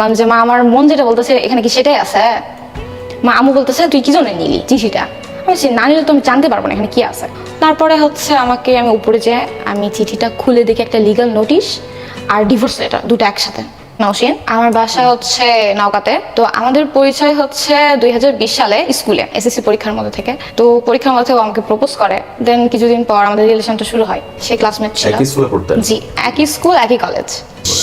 বললাম যে মা আমার মন যেটা বলতেছে এখানে কি সেটাই আছে? মা আমু বলতেছে তুই কি জন্য নিলি? চিঠিটা আমি বলছি না নিলে তো আমি জানতে পারব না এখানে কি আছে। তারপরে হচ্ছে আমাকে আমি উপরে যে আমি চিঠিটা খুলে দেখি একটা লিগাল নোটিশ আর ডিভোর্স লেটার দুটো একসাথে। নওশিন আমার বাসা হচ্ছে নওগাঁতে। তো আমাদের পরিচয় হচ্ছে দুই হাজার বিশ সালে স্কুলে এসএসসি পরীক্ষার মধ্যে থেকে। তো পরীক্ষার মধ্যে আমাকে প্রপোজ করে। দেন কিছুদিন পর আমাদের রিলেশনটা শুরু হয়। সে ক্লাসমেট ছিল। জি একই স্কুল একই কলেজ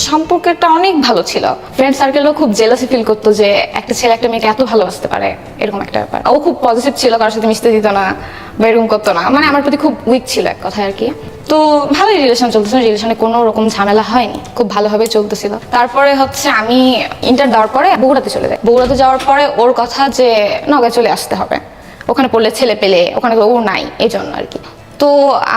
সম্পর্কটা অনেক ভালো ছিল। ফ্রেন্ড সার্কেলও খুব জেলাসি ফিল করতো যে একটা ছেলে একটা মেয়েকে এত ভালোবাসতে পারে, এরকম একটা ব্যাপার। ও খুব পজিটিভ ছিল, কারোর সাথে মিশতে দিত না, বা এরকম করতো না। মানে আমার প্রতি খুব উইক ছিল এক কথায় আর কি। তো ভালোই রিলেশন চলতেছিল রিলেশনে কোনো রকম ঝামেলা হয়নি। খুব ভালোভাবে চলতেছিল। তারপরে হচ্ছে আমি ইন্টার দেওয়ার পরে বগুড়াতে চলে যাই। বগুড়াতে যাওয়ার পরে ওর কথা যে নগায় চলে আসতে হবে। ওখানে পড়লে ছেলে পেলে, ওখানে ও নাই এই জন্য আর কি। তো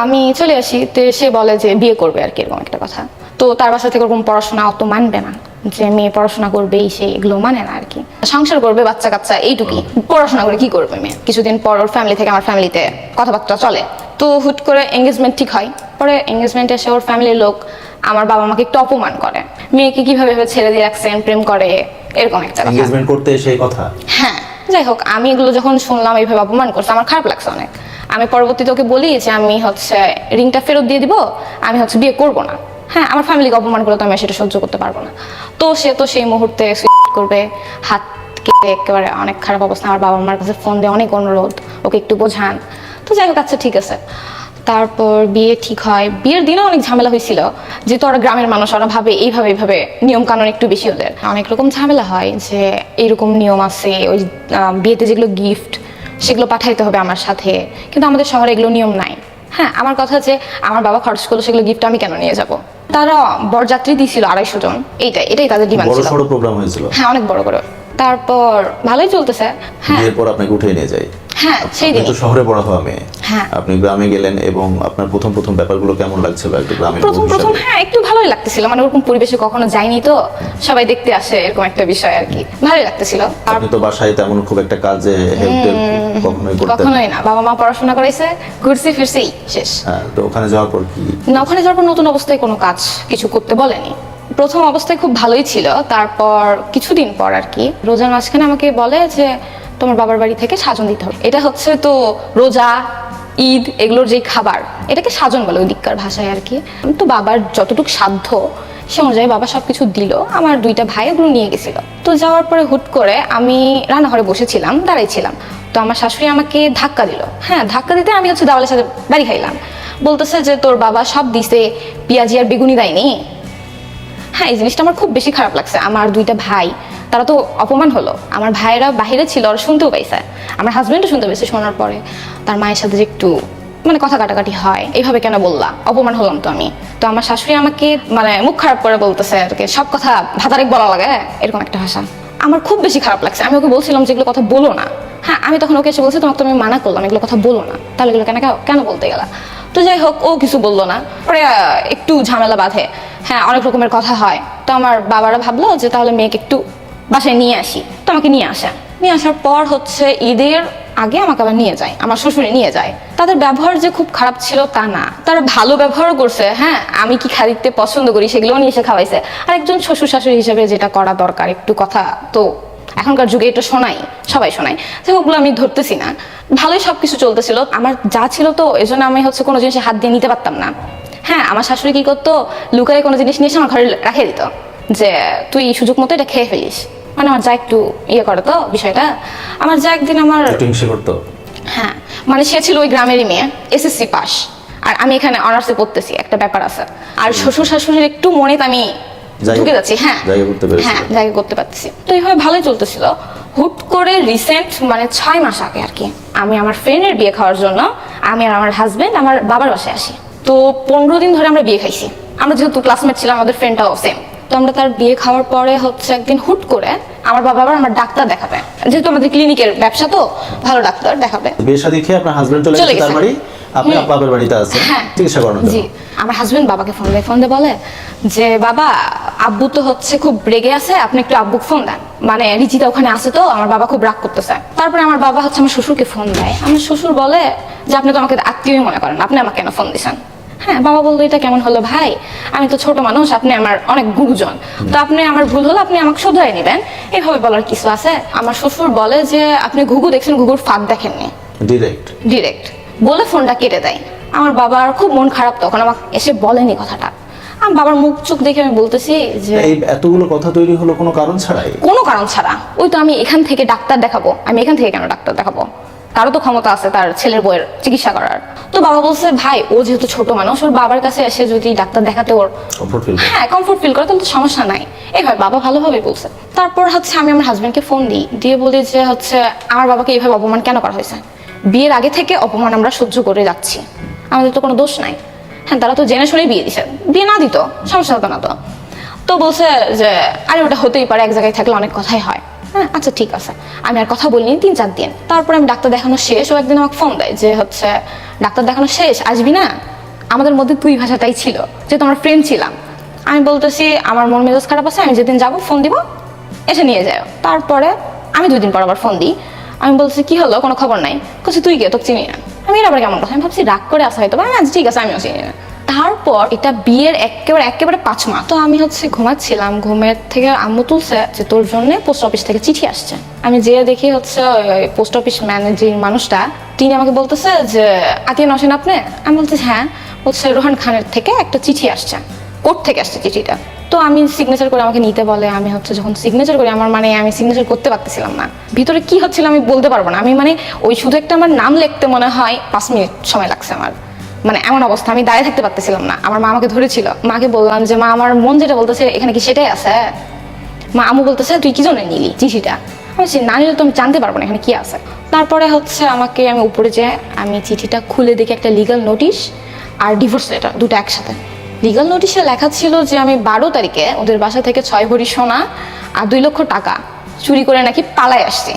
আমি চলে আসি, তো সে বলে যে, বিয়ে করবে আর কি, এরকম একটা কথা। তো তার বাসা থেকে ওরকম পড়াশোনা অত মানবে না। যে মেয়ে পড়াশোনা করবে এই সেই এগুলো মানে না আর কি। সংসার করবে বাচ্চা কাচ্চা এইটুকুই। পড়াশোনা করে কি করবে মেয়ে? কিছুদিন পর ওর ফ্যামিলি থেকে আমার ফ্যামিলিতে কথাবার্তা চলে। তো হুট করে এঙ্গেজমেন্ট ঠিক হয়। পরে এঙ্গেজমেন্টে এসে ওর ফ্যামিলির লোক আমার বাবা মাকে একটু অপমান করে। মেয়েকে কীভাবে ছেড়ে দিয়ে রাখছেন প্রেম করে এরকম একটা কথা। এঙ্গেজমেন্ট করতে সেই কথা? হ্যাঁ। যাই হোক আমি এগুলো যখন শুনলাম এইভাবে অপমান করছে আমার খারাপ লাগছে অনেক। আমি পরবর্তীতে ওকে বলি যে আমি হচ্ছে রিংটা ফেরত দিয়ে দিব আমি হচ্ছে বিয়ে করব না। হ্যাঁ আমার ফ্যামিলিকে অপমান করলে তো আমি সেটা সহ্য করতে পারব না। তো সে তো সেই মুহূর্তে করবে, হাত কেটে একেবারে অনেক খারাপ অবস্থা। আমার বাবা মার কাছে ফোন দিয়ে অনেক অনুরোধ, ওকে একটু বোঝান। তো যাই হোক আচ্ছা ঠিক আছে। তারপর বিয়ে ঠিক হয়। বিয়ের দিনও অনেক ঝামেলা হয়েছিল। যেহেতু ওরা গ্রামের মানুষ, ওরা ভাবে এইভাবে এইভাবে নিয়ম কানুন একটু বেশি ওদের। অনেক রকম ঝামেলা হয় যে এইরকম নিয়ম আছে, ওই বিয়েতে যেগুলো গিফট সেগুলো পাঠাইতে হবে আমার সাথে। কিন্তু আমাদের শহরে এগুলো নিয়ম নাই। হ্যাঁ আমার কথা যে আমার বাবা খরচ করল সেগুলো গিফট আমি কেন নিয়ে যাব? তারা বরযাত্রী দিছিল আড়াইশো জন। এইটাই এটাই তাদের ডিমান্ড বড় ছিল। সড়ো প্রোগ্রাম হয়েছিল? হ্যাঁ অনেক বড় করে। তারপর ভালোই চলতেছে। হ্যাঁ। এরপর আপনাকে উঠে নিয়ে যায়। হ্যাঁ সেই আপনি তো শহরে হওয়া মেয়ে। হ্যাঁ। আপনি গ্রামে গেলেন এবং আপনার প্রথম প্রথম ব্যাপারগুলো কেমন লাগছিল একটু গ্রামের প্রথম প্রথম হ্যাঁ একটু ভালোই লাগতেছিল। মানে ওরকম পরিবেশে কখনো যাইনি তো। সবাই দেখতে আসে এরকম একটা বিষয় আর কি। ভালোই লাগতেছিল। আপনি তো বাসায় তেমন খুব একটা কাজে হেল্প কখনোই করতেন না। কখনোই না। বাবা মা পড়াশোনা করাইছে ঘুরছি ফিরছেই শেষ। হ্যাঁ তো ওখানে যাওয়ার পর কি? না ওখানে যাওয়ার পর নতুন অবস্থায় কোনো কাজ কিছু করতে বলেনি। প্রথম অবস্থায় খুব ভালোই ছিল। তারপর কিছুদিন পর আর কি রোজার মাঝখানে আমাকে বলে যে তোমার বাবার বাড়ি থেকে সাজন দিতে হবে। এটা হচ্ছে তো রোজা, ঈদ, এগুলোর যে খাবার, এটাকে সাজন বলে ওই দিককার ভাষায় আর কি। তো বাবার যতটুকু সাধ্য, সে অনুযায়ী বাবা সবকিছু দিল, আমার দুইটা ভাই ওগুলো নিয়ে গেছিল। তো যাওয়ার পরে হুট করে আমি রান্নাঘরে বসেছিলাম, দাঁড়াইছিলাম। তো আমার শাশুড়ি আমাকে ধাক্কা দিল। হ্যাঁ ধাক্কা দিতে আমি হচ্ছে দাওয়ালের সাথে বাড়ি খাইলাম। বলতেছে যে তোর বাবা সব দিছে, পেঁয়াজি আর বেগুনি দেয়নি? হ্যাঁ এই জিনিসটা আমার খুব বেশি খারাপ লাগছে। আমার দুইটা ভাই, তারা তো অপমান হলো। আমার ভাইয়েরা বাইরে ছিল আর শুনতেও পাইছে। আমার হাজবেন্ডও শুনতে পেয়েছে শোনার পরে। তার মায়ের সাথে যে একটু মানে কথা কাটাকাটি হয়, এইভাবে কেন বললা? অপমান হলাম তো আমি। তো আমার শাশুড়ি আমাকে মানে মুখ খারাপ করে বলতেছে আর কি, সব কথা ভাতারেক বলা লাগে এরকম একটা ভাষা। আমার খুব বেশি খারাপ লাগছে। আমি ওকে বলছিলাম যে এগুলো কথা বলো না। হ্যাঁ আমি তখন ওকে এসে বলছি, তোমাকে তো আমি মানা করলাম, এগুলো কথা বলো না। তাহলে এগুলো কেন কেন বলতে গেলা? তো যাই হোক, ও কিছু বলল না। পরে একটু ঝামেলা বাঁধে। হ্যাঁ অনেক রকমের কথা হয়। তো আমার বাবারা ভাবলো যে তাহলে মেয়েকে একটু বাসায় নিয়ে আসি। তো আমাকে নিয়ে আসে। নিয়ে আসার পর হচ্ছে ঈদের আগে আমাকে আবার নিয়ে যায়, আমার শ্বশুরে নিয়ে যায়। তাদের ব্যবহার যে খুব খারাপ ছিল তা না। তারা ভালো ব্যবহারও করছে। হ্যাঁ আমি কি খাদিতে পছন্দ করি সেগুলোও নিয়ে এসে খাওয়াইছে। আর একজন শ্বশুর শাশুড়ি হিসেবে যেটা করা দরকার, একটু কথা তো এখনকার যুগে এটা শোনাই সবাই শোনাই তো ওগুলো আমি ধরতেছি না। ভালোই সব কিছু চলতেছিল। আমার যা ছিল তো এজন্য আমি হচ্ছে কোনো জিনিসে হাত দিয়ে নিতে পারতাম না। হ্যাঁ আমার শাশুড়ি কি করতো? লুকায় কোনো জিনিস নিয়ে এসে আমার ঘরে রাখিয়ে দিত। যে তুই সুযোগ মতো এটা খেয়ে ফেলিস। মানে আমার যা একটু ইয়ে করে তো বিষয়টা। আমার যা একদিন আমার করতো? হ্যাঁ মানে সে ছিল ওই গ্রামেরই মেয়ে এসএসসি পাস। আর আমি এখানে অনার্সে পড়তেছি একটা ব্যাপার আছে। আর শ্বশুর শাশুড়ির একটু মনে আমি ঢুকে যাচ্ছি হ্যাঁ। জায়গা করতে পেরেছিল। হ্যাঁ জায়গা করতে পারতেছি তো এইভাবে ভালোই চলতেছিল। হুট করে রিসেন্ট মানে ছয় মাস আগে আর কি আমি আমার ফ্রেন্ডের বিয়ে খাওয়ার জন্য আমি আর আমার হাজবেন্ড আমার বাবার বাসায় আসি। তো পনেরো দিন ধরে আমরা বিয়ে খাইছি। আমরা যেহেতু ক্লাসমেট ছিলাম আমাদের ফ্রেন্ডটাও সেম তো আমরা তার বিয়ে খাওয়ার পরে হচ্ছে একদিন হুট করে আমার বাবা আবার আমার ডাক্তার দেখাবে। যেহেতু আমাদের ক্লিনিকের ব্যবসা তো ভালো ডাক্তার দেখাবে। বিয়ে শাদী খেয়ে আপনার হাজবেন্ড চলে গেছে তার বাড়ি? আপনি। বাবার বাড়িতে আছেন। হ্যাঁ। চিকিৎসা করানোর জি। আমার হাজবেন্ড বাবাকে ফোন দেয় ফোন দিয়ে বলে যে বাবা আব্বু তো হচ্ছে খুব রেগে আছে আপনি একটু আব্বুকে ফোন দেন। মানে রিচিতা ওখানে আছে তো আমার বাবা খুব রাগ করতেছে। তারপরে আমার বাবা হচ্ছে আমার শ্বশুরকে ফোন দেয়। আমার শ্বশুর বলে যে আপনি তো আমাকে আত্মীয় মনে করেন আপনি আমাকে কেন ফোন দিছেন? হ্যাঁ বাবা বলল এটা কেমন হলো ভাই? আমি তো ছোট মানুষ আপনি আমার অনেক গুরুজন। তো আপনি আমার ভুল হলো আপনি আমাকে শুধরাই নেবেন। এভাবে বলার কিছু আছে? আমার শ্বশুর বলে যে আপনি ঘুঘু দেখছেন ঘুঘুর ফাঁদ দেখেননি। ডিরেক্ট ডিরেক্ট বলে ফোনটা কেটে দেয়। আমার বাবার খুব মন খারাপ তখন আমাকে এসে বলেনি কথাটা। আমার বাবার মুখ চোখ দেখে আমি বলতেছি যে এই এতগুলো কথা তৈরি হলো কোনো কারণ ছাড়াই? কোনো কারণ ছাড়া। ওই তো আমি এখান থেকে ডাক্তার দেখাবো। আমি এখান থেকে কেন ডাক্তার দেখাবো? তারও তো ক্ষমতা আছে তার ছেলের বইয়ের চিকিৎসা করার। তো বাবা বলছে ভাই ও যেহেতু ছোট মানুষ ওর বাবার কাছে এসে যদি ডাক্তার দেখাতে ওর হ্যাঁ কমফোর্ট ফিল করে তাহলে তো সমস্যা নাই। এইভাবে বাবা ভালোভাবে বলছে। তারপর হচ্ছে আমি আমার হাজবেন্ডকে ফোন দিই দিয়ে বলি যে হচ্ছে আমার বাবাকে এইভাবে অপমান কেন করা হয়েছে? বিয়ের আগে থেকে অপমান আমরা সহ্য করে যাচ্ছি। আমাদের তো কোনো দোষ নাই। হ্যাঁ তারা তো জেনে শুনে বিয়ে দিছে। বিয়ে না দিত সমস্যা হতো না তো। তো বলছে যে আরে ওটা হতেই পারে এক জায়গায় থাকলে অনেক কথাই হয়। হ্যাঁ আচ্ছা ঠিক আছে। আমি আর কথা বলিনি তিন চার দিন। তারপরে আমি ডাক্তার দেখানো শেষ ও একদিন আমাকে ফোন দেয় যে হচ্ছে ডাক্তার দেখানো শেষ আসবি না? আমাদের মধ্যে তুই ভাষাটাই ছিল যেহেতু আমরা ফ্রেন্ড ছিলাম। আমি বলতেছি আমার মন মেজাজ খারাপ আছে আমি যেদিন যাব ফোন দিব এসে নিয়ে যাও। তারপরে আমি দুই দিন পর আবার ফোন দিই। আমি বলছি কি হলো? কোনো খবর নাই? বলছি তুই কে? তোকে চিনি না। আমি আবার কেমন কথা? আমি ভাবছি রাগ করে আসা হয়তো বা, ঠিক আছে আমিও চিনি না। তারপর এটা বিয়ের একেবারে একেবারে পাঁচ মাস। তো আমি হচ্ছে ঘুমাচ্ছিলাম, ঘুমের থেকে আম্মু তুলছে যে তোর জন্য পোস্ট অফিস থেকে চিঠি আসছে। আমি যেয়ে দেখি হচ্ছে পোস্ট অফিস ম্যানেজিং মানুষটা, তিনি আমাকে বলতেছে যে, আতিয়া নসেন আপনি? আমি বলতেছি হ্যাঁ। বলছে রোহান খানের থেকে একটা চিঠি আসছে। কোর্ট থেকে আসছে চিঠিটা। তো আমি সিগনেচার করে আমাকে নিতে বলে, আমি হচ্ছে যখন সিগনেচার করি, আমার মানে আমি সিগনেচার করতে পারতেছিলাম না। ভিতরে কি হচ্ছিল আমি বলতে পারব না। আমি মানে ওই শুধু একটা আমার নাম লিখতে মনে হয়, পাঁচ মিনিট সময় লাগছে আমার। মানে এমন অবস্থা আমি দাঁড়িয়ে থাকতে পারতেছিলাম না। আমার মা আমাকে ধরেছিল। মাকে বললাম যে মা আমার মন যেটা বলতেছে এখানে কি সেটাই আছে? মা আমু বলতেছে তুই কি জন্য নিলি চিঠিটা? আমি বলছি, না নিলে তো আমি জানতে পারব না এখানে কি আছে। তারপরে হচ্ছে আমাকে আমি উপরে যে আমি চিঠিটা খুলে দেখি একটা লিগাল নোটিশ আর ডিভোর্স লেটার দুটো একসাথে। লিগাল নোটিশে লেখা ছিল যে আমি বারো তারিখে ওদের বাসা থেকে ছয় ভরি সোনা আর দুই লক্ষ টাকা চুরি করে নাকি পালায় আসছি।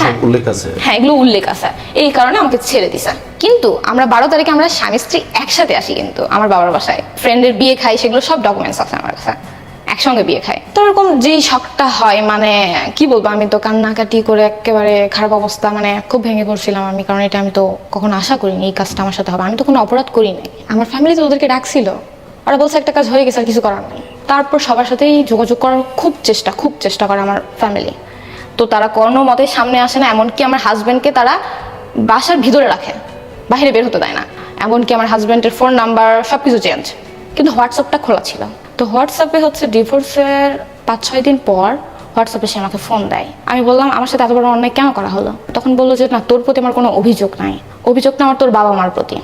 হ্যাঁ। উল্লেখ আছে? হ্যাঁ এগুলো উল্লেখ আছে। এই কারণে আমাকে ছেড়ে দিছে কিন্তু আমরা বারো তারিখে আমরা স্বামী স্ত্রী একসাথে আসি কিন্তু আমার বাবার বাসায়। ফ্রেন্ডের বিয়ে খাই সেগুলো সব ডকুমেন্টস আছে আমার কাছে। একসঙ্গে বিয়ে খাই। তো ওরকম যেই শখটা হয় মানে কি বলব আমি তো কান্নাকাটি করে একেবারে খারাপ অবস্থা মানে খুব ভেঙে পড়ছিলাম আমি কারণ এটা আমি তো কখনো আশা করিনি এই কাজটা আমার সাথে হবে। আমি তো কোনো অপরাধ করিনি। আমার ফ্যামিলি তো ওদেরকে ডাকছিল। ওরা বলছে একটা কাজ হয়ে গেছে আর কিছু করার নেই। তারপর সবার সাথেই যোগাযোগ করার খুব চেষ্টা খুব চেষ্টা করে আমার ফ্যামিলি তো তারা কোনো মতে সামনে আসে না, এমনকি আমার হাজব্যান্ডকে তারা বাসার ভিতরে রাখে, বাইরে বের হতে দেয় না। এমনকি আমার হাজব্যান্ডের ফোন নাম্বার সব কিছু চেঞ্জ কিন্তু হোয়াটসঅ্যাপটা খোলা ছিল। তো হোয়াটসঅ্যাপে হচ্ছে ডিভোর্সের পাঁচ, ছয় দিন পর হোয়াটসঅ্যাপে সে আমাকে ফোন দেয়। আমি বললাম, আমার সাথে এত বড় অন্যায় কেন করা হলো? তখন বলল যে, না, তোর প্রতি আমার কোনো অভিযোগ নাই। অভিযোগটা আমার তোর বাবা মার প্রতি।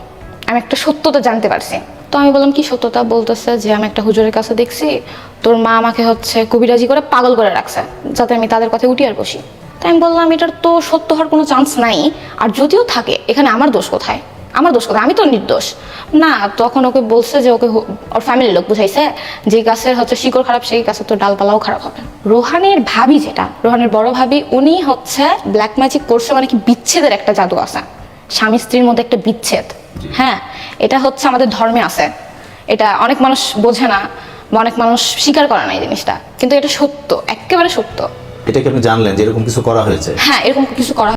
আমি একটা সত্যতা জানতে পারছি। তো আমি বললাম, কি সত্যতা? বলতেছে যে, আমি একটা হুজুরের কাছে দেখছি, তোর মা আমাকে হচ্ছে কবিরাজি করে পাগল করে রাখছে, যাতে আমি তাদের কথা উঠি আর বসি। তাই আমি বললাম, এটার তো সত্য হওয়ার কোনো চান্স নাই, আর যদিও থাকে, এখানে আমার দোষ কোথায়? আমার দোষ কোথায়? আমি তো নির্দোষ। না, তখন ওকে বলছে যে, ওকে ওর ফ্যামিলির লোক বুঝাইছে, যে গাছের হচ্ছে শিকড় খারাপ, সেই গাছের তো ডালপালাও খারাপ হবে। রোহানের ভাবি যেটা, রোহানের বড় ভাবি, উনি হচ্ছে ব্ল্যাক ম্যাজিক করছে মানে কি বিচ্ছেদের একটা জাদু আছে। স্বামী স্ত্রীর মধ্যে একটা বিচ্ছেদ। হ্যাঁ এটা হচ্ছে আমাদের ধর্মে আছে। এটা অনেক মানুষ বোঝে না বা অনেক মানুষ স্বীকার করে না এই জিনিসটা। কিন্তু এটা সত্য একেবারে সত্য। এটাকে আপনি জানলেন যে এরকম কিছু করা হয়েছে? হ্যাঁ এরকম কিছু করা